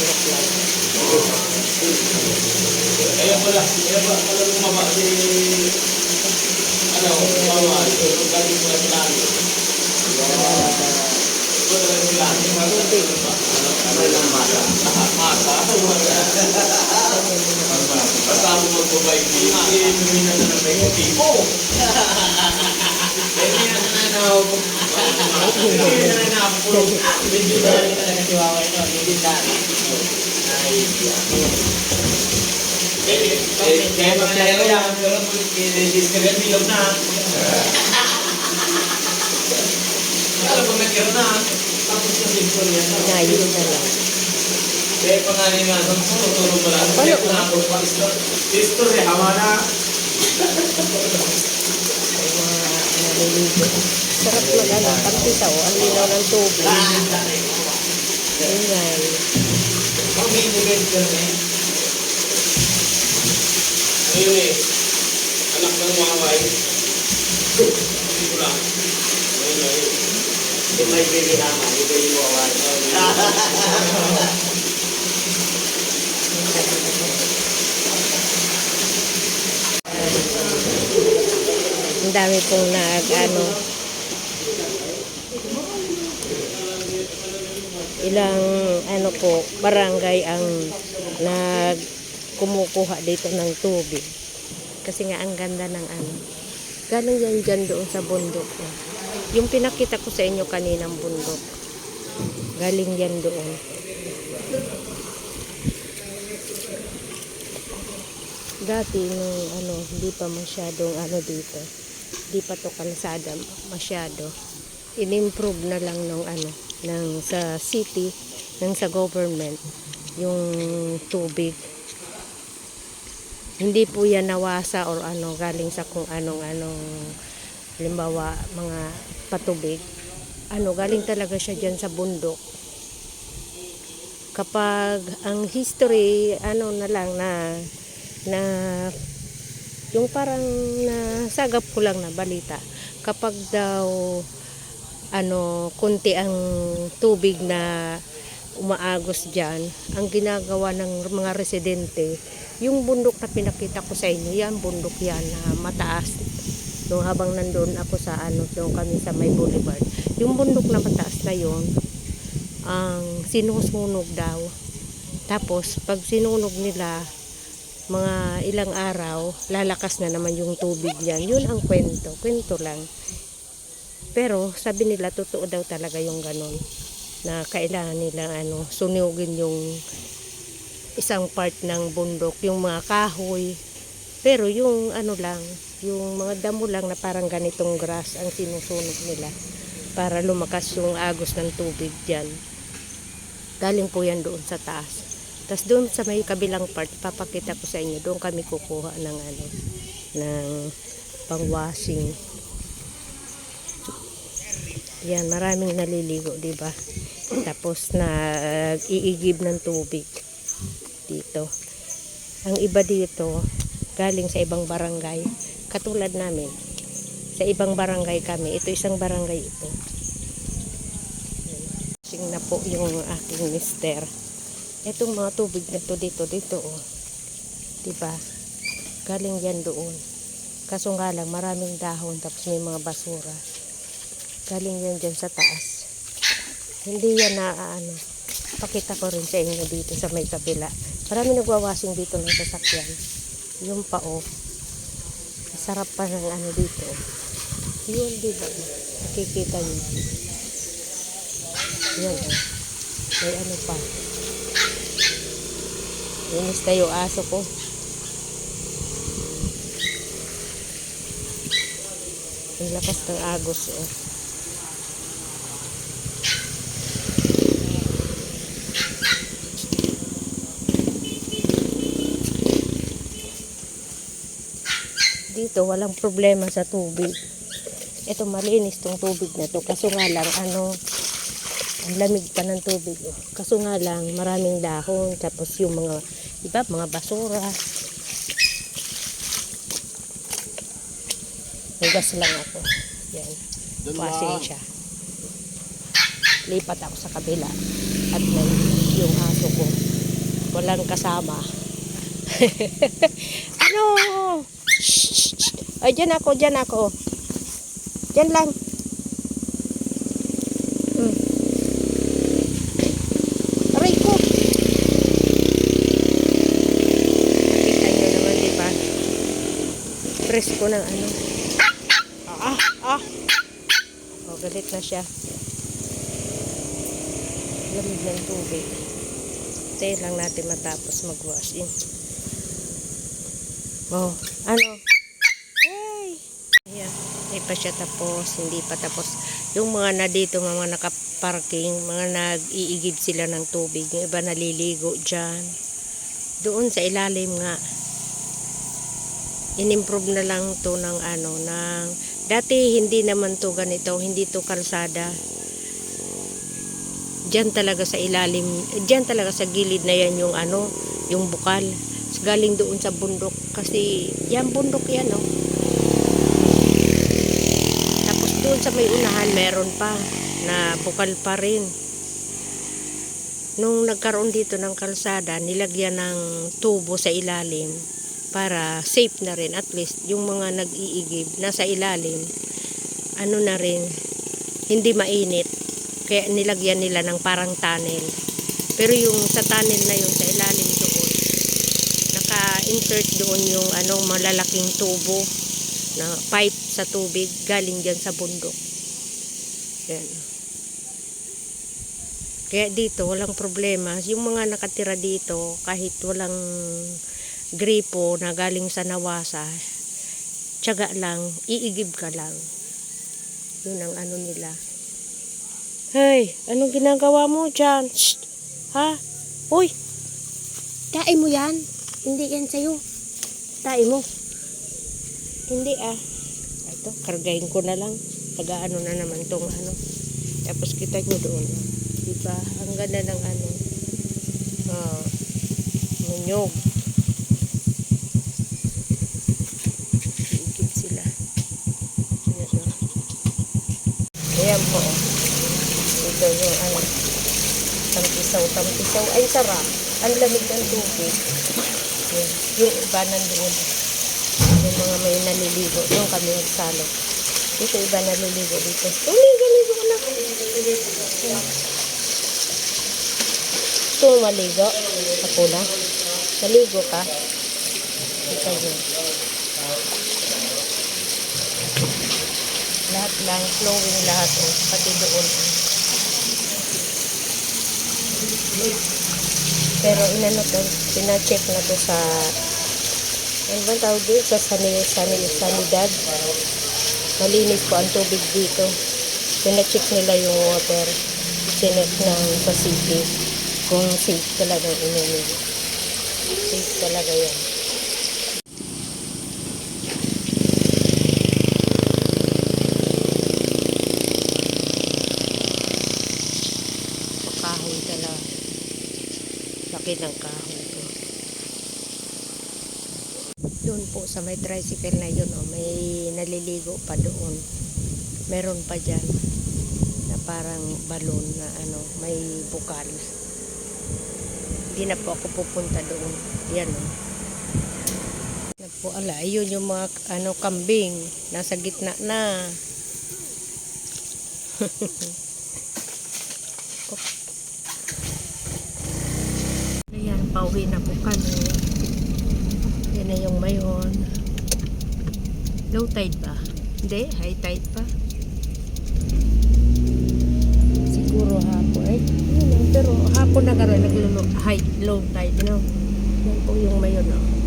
balot lang. Kaya pala, kaya pala, pala lumaba si, ano, mama, yung galing pala si Lani. Ito talaga si Lani. Ano, ano lang mata? Mata? Kasama magbabay di, hindi na na may tipo. Hindi na nananaw. Hindi na nananaw. Hindi na nananaw. Chihuahua ito. Na. Eh, eh, kaya magkaya yan, pero i-discredit bilog na. Alam mo, nagkaroon na. Tapos yung simple yan. Ngayon na lang. Eh, pangalan nga, nung tutulong mo lang. Ano? Eh, pangalan pa, history, hawa na. Ay, mga naliligo. Sarap mag ano, pagtisaw, ang linaw ng tubig. Na eh. Ayun eh, anak ng maway. Hindi ko lang. Ayun ayun. Hindi may bili naman, ito yung mawawala. Ang dami pong nag, ano, ilang, ano po, barangay ang nag kumukuha dito ng tubig. Kasi nga ang ganda ng ano. Galing yan dyan doon sa bundok. eh. Yung pinakita ko sa inyo kaninang bundok. Galing yan doon. Dati nung ano, hindi pa masyadong ano dito. Hindi pa to kalsada masyado. In-improve na lang nung ano, ng sa city, ng sa government, yung tubig. Hindi po yan nawasa or ano, galing sa kung anong-anong, halimbawa, mga patubig. Ano, galing talaga siya dyan sa bundok kapag ang history ano na lang na na yung parang nasagap ko lang na balita kapag daw ano kunti ang tubig na umaagos diyan ang ginagawa ng mga residente yung bundok na pinakita ko sa inyo yan bundok yan na mataas nung habang nandun ako sa ano nung kami sa may boulevard yung bundok na mataas na yon ang sinusunog daw. Tapos, pag sinunog nila, mga ilang araw, lalakas na naman yung tubig yan. Yun ang kwento. Kwento lang. Pero, sabi nila, totoo daw talaga yung ganon. Na kailangan nila, ano, sunugin yung isang part ng bundok, yung mga kahoy. Pero yung ano lang, yung mga damo lang na parang ganitong grass ang sinusunog nila para lumakas yung agos ng tubig dyan. Galing po yan doon sa taas. Tapos doon sa may kabilang part, papakita ko sa inyo, doon kami kukuha ng ano, ng pang-washing. Yan, maraming naliligo, di ba? Tapos na uh, iigib ng tubig dito. Ang iba dito, galing sa ibang barangay, katulad namin, sa ibang barangay kami. Ito isang barangay ito. Sing na po yung aking mister. Itong mga tubig na to dito, dito oh. Diba? Galing yan doon. Kaso nga lang, maraming dahon tapos may mga basura. Galing yan dyan sa taas. Hindi yan na ano. Pakita ko rin sa inyo dito sa may kabila. Marami nagwawashing dito ng sasakyan. Yung pa oh. Sarap pa ng ano dito. Yun, di ba? Nakikita niyo. Yan, oh. May ano pa. Linis tayo aso ko. Ang lakas ng agos, oh. Dito, walang problema sa tubig. Ito, malinis tong tubig na to. Kaso nga lang, ano, ang lamig pa ng tubig. Oh. Kaso nga lang, maraming dahon. Tapos yung mga, iba, mga basura. Hugas lang ako. Yan. Pasensya. Lipat ako sa kabila. At may yung aso ko. Walang kasama. ano? Ay, dyan ako, dyan ako. Dyan lang. Hmm. Aray ko. Kita nyo naman, di ba? Presko ng ano. Ah, ah. Oh, galit na siya. Lamig ng tubig. Tayo lang natin matapos mag-wash in. Oh, ano? Pa siya tapos, hindi pa tapos. Yung mga na dito, mga nakaparking, mga nag-iigib sila ng tubig. Yung iba naliligo dyan. Doon sa ilalim nga. In-improve na lang to ng ano, ng... Dati hindi naman to ganito, hindi to kalsada. Diyan talaga sa ilalim, diyan talaga sa gilid na yan yung ano, yung bukal. Galing doon sa bundok kasi yan bundok yan oh. Tapos doon sa may unahan meron pa na bukal pa rin. Nung nagkaroon dito ng kalsada, nilagyan ng tubo sa ilalim para safe na rin. At least yung mga nag-iigib nasa ilalim ano na rin hindi mainit. Kaya nilagyan nila ng parang tunnel. Pero yung sa tunnel na yun sa ilalim doon naka-insert doon yung ano malalaking tubo na pipe sa tubig galing dyan sa bundok. Yan. Kaya dito walang problema. Yung mga nakatira dito kahit walang gripo na galing sa nawasa tiyaga lang iigib ka lang. Yun ang ano nila. Hey anong ginagawa mo dyan? Shh! ha? Uy! Tae mo yan. Hindi yan sa'yo. Tae mo hindi ah ito kargahin ko na lang taga ano na naman tong ano tapos kita nyo doon diba ang ganda ng ano ah munyog Iigib sila. Ayan. Ayan po. oh. Ito yung ano. Tampisaw, tampisaw. Ay, sarap. Ang lamig ng tubig. Ayan. Yung iba nandoon. Yung mga may naliligo. Doon kami nagsalo. Dito iba naliligo dito. Umiga, ligo ka na. Gusto mo maligo? Ako na. Naligo ka? Ito yun. Lahat lang, flowing lahat. Oh, pati doon. Pero inano to, pina-check na to sa ano ba tawag doon? Sa sani, sani, sanidad. Malinis po ang tubig dito. Pina-check nila yung water. Sinet ng sa city. Kung safe talaga inumin. Safe talaga yan. kahoy talaga. Laki ng kahoy ko. Doon po sa may tricycle na yun, oh, may naliligo pa doon. Meron pa dyan na parang balon na ano, may bukal. Hindi na po ako pupunta doon. Yan oh. Na po ala, ayun yung mga ano kambing nasa gitna na. Ayan, pauwi na po kami. Yung mayon. Low tide ba? Hindi, high tide pa. Siguro hapon. Eh, pero hapon na karoon, naglulo, high, low tide, no? Yan po yung mayon, no?